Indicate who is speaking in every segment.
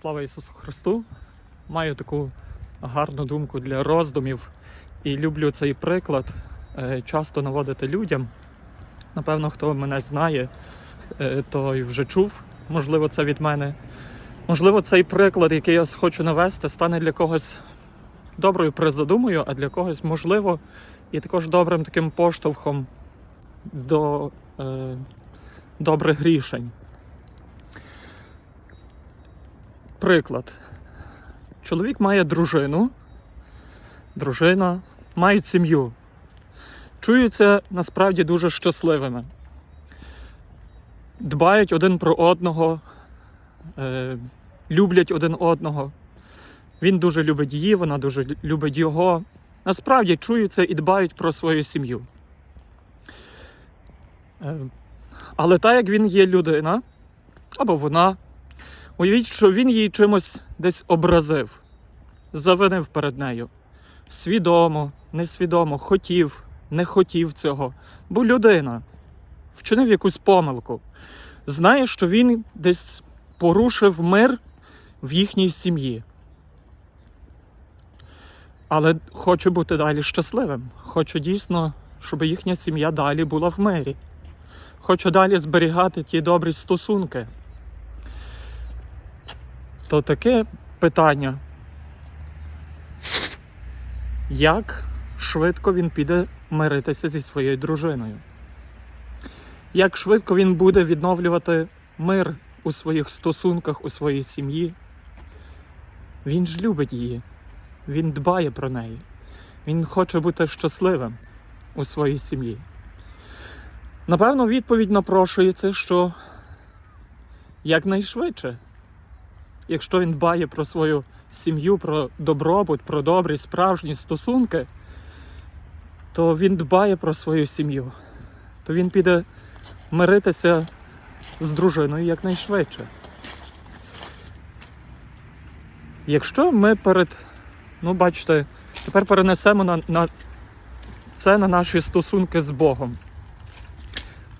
Speaker 1: Слава Ісусу Христу! Маю таку гарну думку для роздумів і люблю цей приклад е, часто наводити людям. Напевно, хто мене знає, е, той вже чув. Можливо, це від мене. Можливо, цей приклад, який я хочу навести, стане для когось доброю призадумою, а для когось, можливо, і також добрим таким поштовхом до е, добрих рішень. Приклад. Чоловік має дружину, дружина мають сім'ю. Чуються насправді дуже щасливими. Дбають один про одного, е, люблять один одного. Він дуже любить її, вона дуже любить його. Насправді чуються і дбають про свою сім'ю. Е, але так як він є людина, або вона, Уявіть, що він її чимось десь образив, завинив перед нею. Свідомо, несвідомо, хотів, не хотів цього. Бо людина вчинив якусь помилку. Знає, що він десь порушив мир в їхній сім'ї. Але хоче бути далі щасливим. Хоче дійсно, щоб їхня сім'я далі була в мирі. Хоче далі зберігати ті добрі стосунки то таке питання. Як швидко він піде миритися зі своєю дружиною? Як швидко він буде відновлювати мир у своїх стосунках, у своїй сім'ї? Він ж любить її, він дбає про неї, він хоче бути щасливим у своїй сім'ї. Напевно, відповідь напрошується, що якнайшвидше якщо він дбає про свою сім'ю, про добробут, про добрі справжні стосунки, то він дбає про свою сім'ю, то він піде миритися з дружиною якнайшвидше. Якщо ми перед, ну бачите, тепер перенесемо на, на це на наші стосунки з Богом.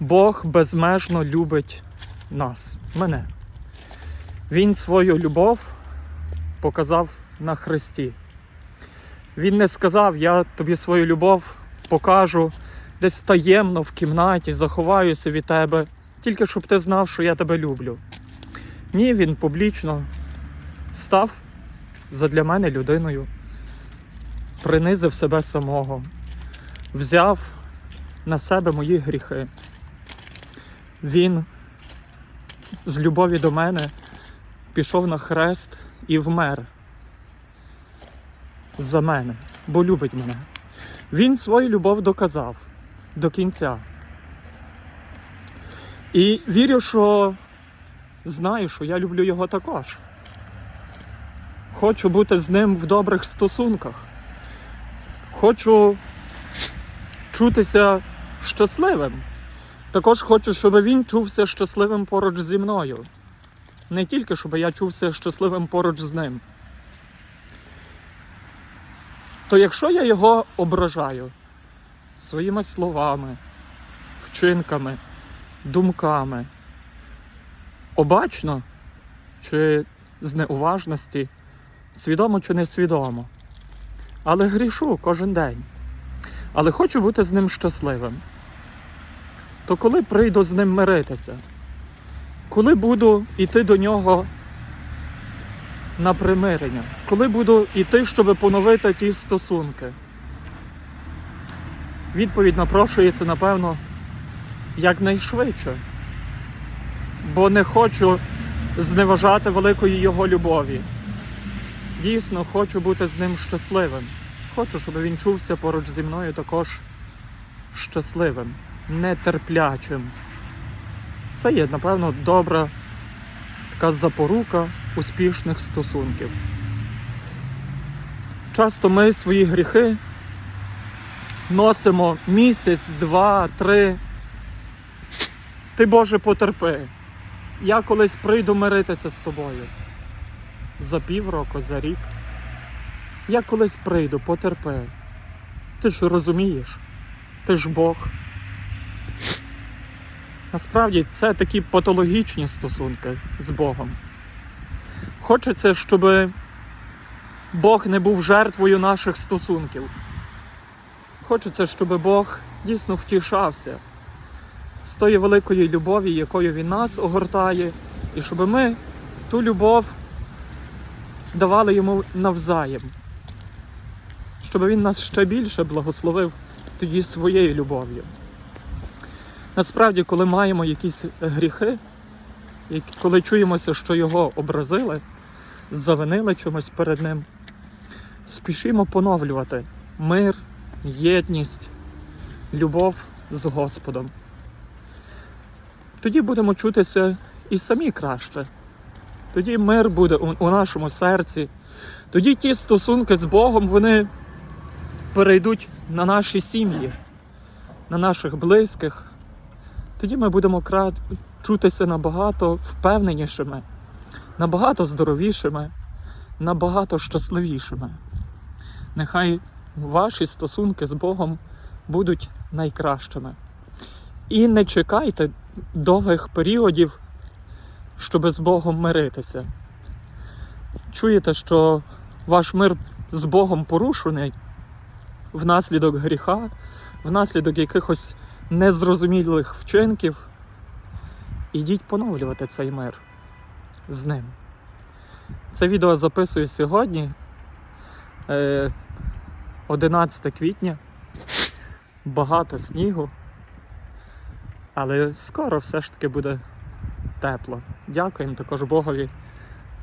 Speaker 1: Бог безмежно любить нас, мене. Він свою любов показав на Христі. Він не сказав, я тобі свою любов покажу десь таємно в кімнаті, заховаюся від тебе, тільки щоб ти знав, що я тебе люблю. Ні, він публічно став задля мене людиною, принизив себе самого, взяв на себе мої гріхи. Він з любові до мене пішов на хрест і вмер за мене, бо любить мене. Він свою любов доказав до кінця. І вірю, що знаю, що я люблю його також. Хочу бути з ним в добрих стосунках. Хочу чутися щасливим. Також хочу, щоб він чувся щасливим поруч зі мною не тільки, щоб я чувся щасливим поруч з ним. То якщо я його ображаю своїми словами, вчинками, думками, обачно чи з неуважності, свідомо чи несвідомо, але грішу кожен день, але хочу бути з ним щасливим, то коли прийду з ним миритися? Коли буду йти до нього на примирення, коли буду йти, щоб поновити ті стосунки? Відповідь напрошується, напевно, якнайшвидше, бо не хочу зневажати великої його любові. Дійсно, хочу бути з ним щасливим. Хочу, щоб він чувся поруч зі мною також щасливим, нетерплячим. Це є, напевно, добра така запорука успішних стосунків. Часто ми свої гріхи носимо місяць, два, три. Ти, Боже, потерпи. Я колись прийду миритися з тобою. За півроку, за рік. Я колись прийду, потерпи. Ти ж розумієш, ти ж Бог. Насправді це такі патологічні стосунки з Богом. Хочеться, щоб Бог не був жертвою наших стосунків. Хочеться, щоб Бог дійсно втішався з тої великої любові, якою Він нас огортає, і щоб ми ту любов давали йому навзаєм, щоб він нас ще більше благословив тоді своєю любов'ю. Насправді, коли маємо якісь гріхи, коли чуємося, що його образили, завинили чимось перед ним, спішимо поновлювати мир, єдність, любов з Господом. Тоді будемо чутися і самі краще. Тоді мир буде у нашому серці. Тоді ті стосунки з Богом вони перейдуть на наші сім'ї, на наших близьких. Тоді ми будемо кра... чутися набагато впевненішими, набагато здоровішими, набагато щасливішими. Нехай ваші стосунки з Богом будуть найкращими. І не чекайте довгих періодів, щоб з Богом миритися. Чуєте, що ваш мир з Богом порушений внаслідок гріха, внаслідок якихось незрозумілих вчинків. Ідіть поновлювати цей мир з ним. Це відео записую сьогодні, е, 11 квітня. Багато снігу. Але скоро все ж таки буде тепло. Дякуємо також Богові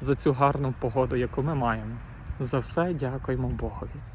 Speaker 1: за цю гарну погоду, яку ми маємо. За все дякуємо Богові.